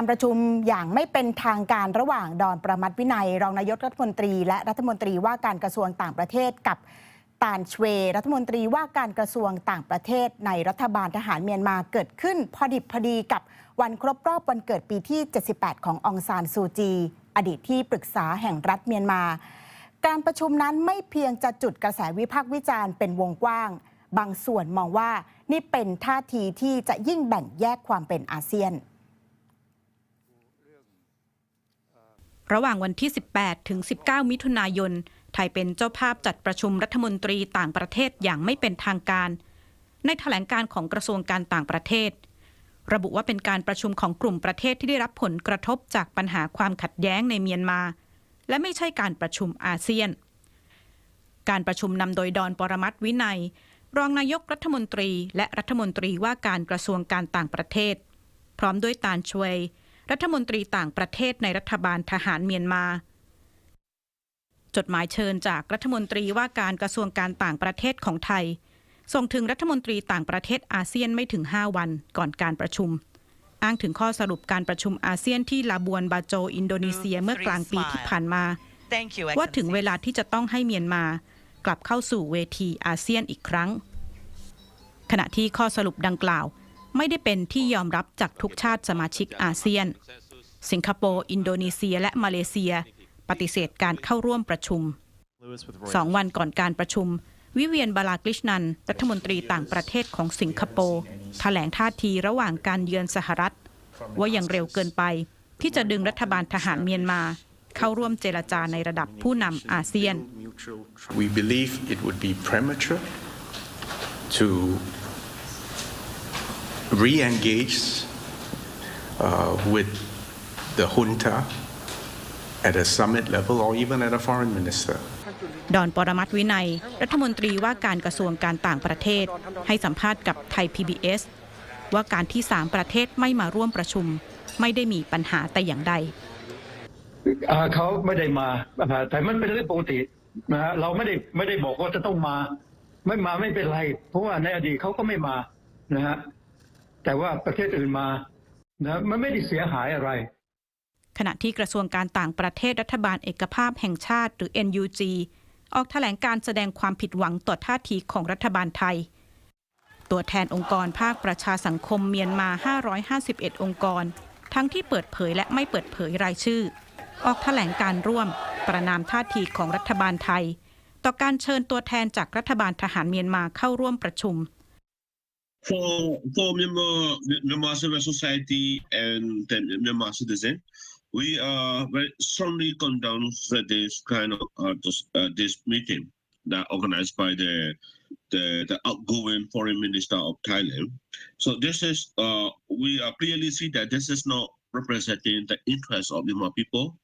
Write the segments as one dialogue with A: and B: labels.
A: การประชุมอย่างไม่เป็นทางการระหว่างดอนประมัติวินัย รองนายกรัฐมนตรีและรัฐมนตรีว่าการกระทรวงต่างประเทศกับตานชเว รัฐมนตรีว่าการกระทรวงต่างประเทศในรัฐบาลทหารเมียนมาเกิดขึ้นพอดิบพอดีกับวันครบรอบวันเกิดปีที่ 78 ขององซานซูจี อดีตที่ปรึกษาแห่งรัฐเมียนมา การประชุมนั้นไม่เพียงจะจุดกระแสวิพากษ์วิจารณ์เป็นวงกว้าง บางส่วนมองว่านี่เป็นท่าทีที่จะยิ่งแบ่งแยกความเป็นอาเซียน
B: ระหว่างวันที่ 18 ถึง 19 มิถุนายน ไทยเป็นเจ้าภาพจัดประชุมรัฐมนตรีต่างประเทศอย่างไม่เป็นทางการ ในแถลงการของกระทรวงการต่างประเทศ ระบุว่าเป็นการประชุมของกลุ่มประเทศที่ได้รับผลกระทบจากปัญหาความขัดแย้งในเมียนมา และไม่ใช่การประชุมอาเซียน การประชุมนำโดยดอนปรมัตวินัย รองนายกรัฐมนตรี และรัฐมนตรีว่าการกระทรวงการต่างประเทศ พร้อมด้วยตานชวย รัฐมนตรีต่างประเทศในรัฐบาลทหารเมียนมา จดหมายเชิญจากรัฐมนตรีว่าการกระทรวงการต่างประเทศของไทย ส่งถึงรัฐมนตรีต่างประเทศอาเซียนไม่ถึง 5 วันก่อนการประชุม อ้างถึงข้อสรุปการประชุมอาเซียนที่ลาบวนบาโจอินโดนีเซียเมื่อกลางปีที่ผ่านมา
C: Thank you,
B: ว่าถึง
C: Excellency.
B: เวลาที่จะต้องให้เมียนมา กลับเข้าสู่เวทีอาเซียนอีกครั้ง ขณะที่ข้อสรุปดังกล่าว ไม่ได้เป็นที่ยอมรับจากทุกชาติสมาชิกอาเซียน สิงคโปร์ อินโดนีเซีย และมาเลเซีย ปฏิเสธการเข้าร่วมประชุมสองวันก่อนการประชุม วิเวียนบาลากลิชนัน รัฐมนตรีต่างประเทศของสิงคโปร์แถลงท่าทีระหว่างการเยือนสหรัฐ ว่ายังเร็วเกินไป ที่จะดึงรัฐบาลทหารเมียนมา เข้าร่วมเจรจาในระดับผู้นำอาเซียน
D: We believe it would be premature to re-engage uh, with the junta at a summit level or even at a foreign minister.
B: ดอนปรมัตถ์วินัย รัฐมนตรีว่าการกระทรวงการต่างประเทศ ให้สัมภาษณ์กับไทย PBS ว่าการที่สามประเทศไม่มาร่วมประชุม ไม่ได้มีปัญหาแต่อย่างใด
E: อ่าเขาไม่ได้มาอ่าแต่มันเป็นเรื่องปกตินะฮะเราไม่ได้ไม่ได้บอกว่าจะต้องมา ไม่มาไม่เป็นไร เพราะว่าในอดีตเขาก็ไม่มานะฮะ แต่ว่าประเทศอื่นมานะมันไม่ได้เสียหายอะไร
B: ขณะที่กระทรวงการต่างประเทศรัฐบาลเอกภาพแห่งชาติหรือ NUG ออกแถลงการแสดงความผิดหวังต่อท่าทีของรัฐบาลไทย ตัวแทนองค์กรภาคประชาสังคมเมียนมา 551 องค์กร ทั้งที่เปิดเผยและไม่เปิดเผยรายชื่อ ออกแถลงการร่วม ประนามท่าทีของรัฐบาลไทย ต่อการเชิญตัวแทนจากรัฐบาลทหารเมียนมาเข้าร่วมประชุม
F: for for Myanmar civil society and the Myanmar citizen, we are very strongly condemn this kind of uh, this, uh, this meeting that organized by the the, the outgoing foreign minister of Thailand. So this is uh, we are clearly see that this is not representing the interests of Myanmar people,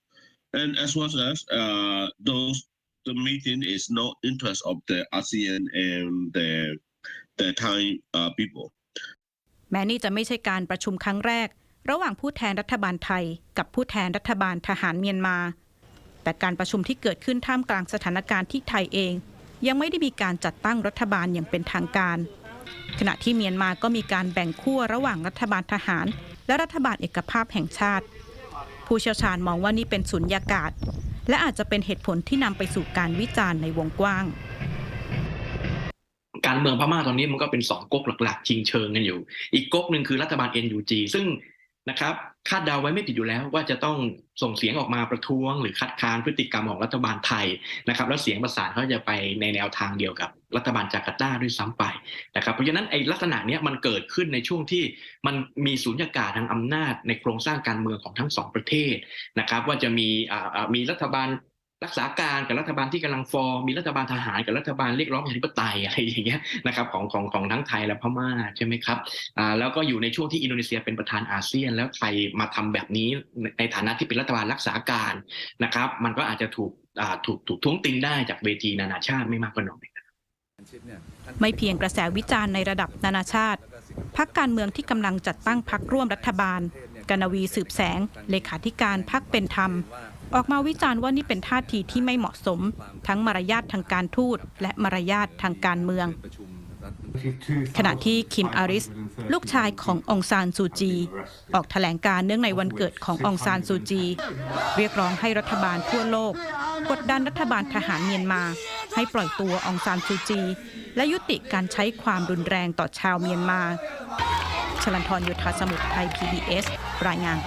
F: and as well as uh, those the meeting is not interest of the ASEAN and the the Thai uh, people.
B: แม้นี่จะไม่ใช่การประชุมครั้งแรก ระหว่างผู้แทนรัฐบาลไทย กับผู้แทนรัฐบาลทหารเมียนมา แต่การประชุมที่เกิดขึ้นท่ามกลางสถานการณ์ที่ไทยเอง ยังไม่ได้มีการจัดตั้งรัฐบาลอย่างเป็นทางการ ขณะที่เมียนมาก็มีการแบ่งขั้วระหว่างรัฐบาลทหาร และรัฐบาลเอกภาพแห่งชาติ ผู้เชี่ยวชาญมองว่านี่เป็นสุญญากาศ และอาจจะเป็นเหตุผลที่นำไปสู่การวิจารณ์ในวงกว้าง
G: การเมืองพม่าตอนนี้มันก็เป็นสองก๊กหลัก ๆ ชิงเชิงกันอยู่ อีกก๊กหนึ่งคือรัฐบาล NUG ซึ่งนะครับคาดเดาไว้ไม่ผิดอยู่แล้ว ว่าจะต้องส่งเสียงออกมาประท้วง หรือคัดค้านพฤติกรรมของรัฐบาลไทยนะครับ แล้วเสียงประสานเขาจะไปในแนวทางเดียวกับรัฐบาลจาการ์ตาด้วยซ้ำไปนะครับเพราะฉะนั้นไอ้ลักษณะนี้มันเกิดขึ้นในช่วงที่มันมีสูญญากาศทางอำนาจในโครงสร้างการเมืองของทั้งสองประเทศนะครับ ว่าจะมีอ่ามีรัฐบาล รักษาการกับรัฐบาลที่กำลังฟอร์มมีรัฐบาลทหารกับรัฐบาลเรียกร้องประชาธิปไตยอะไรอย่างเงี้ยนะครับของของของทั้งไทยและพม่าใช่ไหมครับอ่าแล้วก็อยู่ในช่วงที่อินโดนีเซียเป็นประธานอาเซียน แล้วไทยมาทำแบบนี้ในฐานะที่เป็นรัฐบาลรักษาการนะครับ มันก็อาจจะถูกอ่าถูกถูกท้วงติงได้จากเวทีนานาชาติไม่มากก็น้อย
B: ไม่เพียงกระแสวิจารณ์ในระดับนานาชาติพักการเมืองที่กำลังจัดตั้งพักร่วมรัฐบาลกนวีสืบแสง เลขาธิการพักเป็นธรรม ออกมาวิจารณ์ว่านี่เป็นท่าทีที่ไม่เหมาะสม ทั้งมารยาททางการทูตและมารยาททางการเมือง ขณะที่คิมอาริส ลูกชายขององซานซูจี ออกแถลงการณ์เนื่องในวันเกิดขององซานซูจี เรียกร้องให้รัฐบาลทั่วโลก กดดันรัฐบาลทหารเมียนมา ให้ปล่อยตัวองซานซูจี และยุติการใช้ความรุนแรงต่อชาวเมียนมา ชลันทรโยธาสมุทรไทย PBS รายงาน